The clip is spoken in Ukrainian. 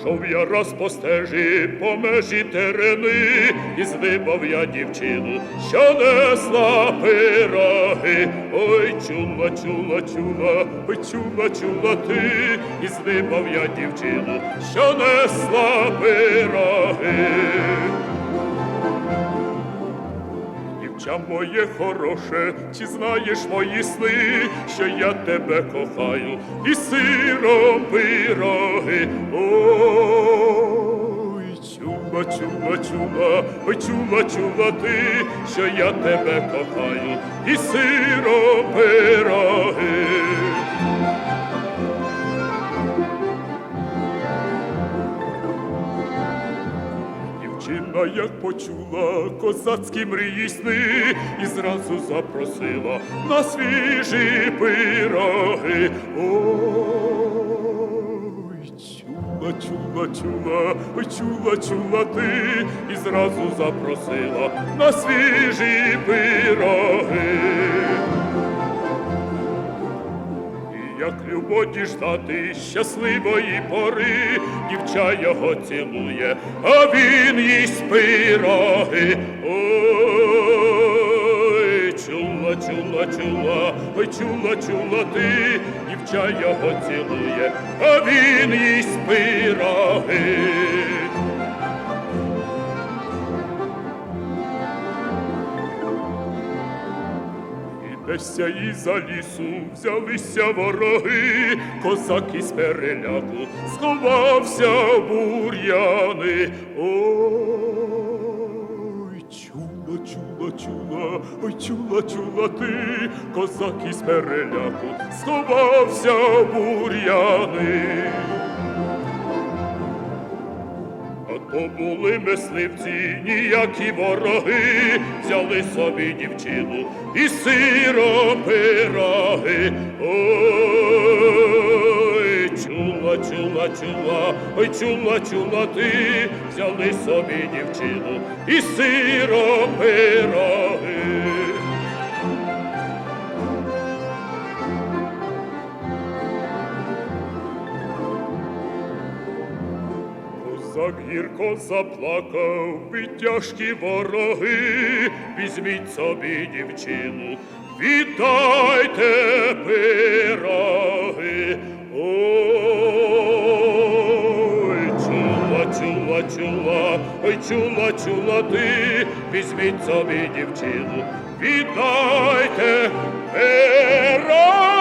Ішов я раз по стежі, по межі терени, і здибав я дівчину, що несла пироги. Ой, чула, чула, чула, ой, чула, чула ти, і здибав я дівчину, що несла пироги. Дівча моє хороше, чи знаєш мої сни, що я тебе кохаю, і сиром пироги. Ой, чула, чула, чула, ой, чула, чула ти, що я тебе кохаю, і сиром пироги. Дівчина, як почула козацькі мрії сни, і зразу запросила на свіжі пироги. Ой, чула, чула, чула, ой, чула, чула ти, і зразу запросила на свіжі пироги. Як любо діждати щасливої пори, дівча його цілує, а він їсть пироги. Ой, чула, чула, чула, ой, чула, чула ти, дівча його цілує, а він їсть пироги. І десь за лісу взялися вороги, козак із переляку сховався бур'яни. Ой, чула, чула, чула, ой, чула, чула ти, козак із переляку сховався бур'яни. То були мисливці, ніякі вороги, взяли собі дівчину і сиро пироги. Ой, чула, чула, чула, ой, чула, чула ти, взяли собі дівчину і сиро пироги. Гірко заплакав, від тяжкі вороги, візьміть собі дівчину, віддайте пироги. Ой, чула, чула, чула, ой, чула, чула ти, візьміть собі дівчину, віддайте пироги.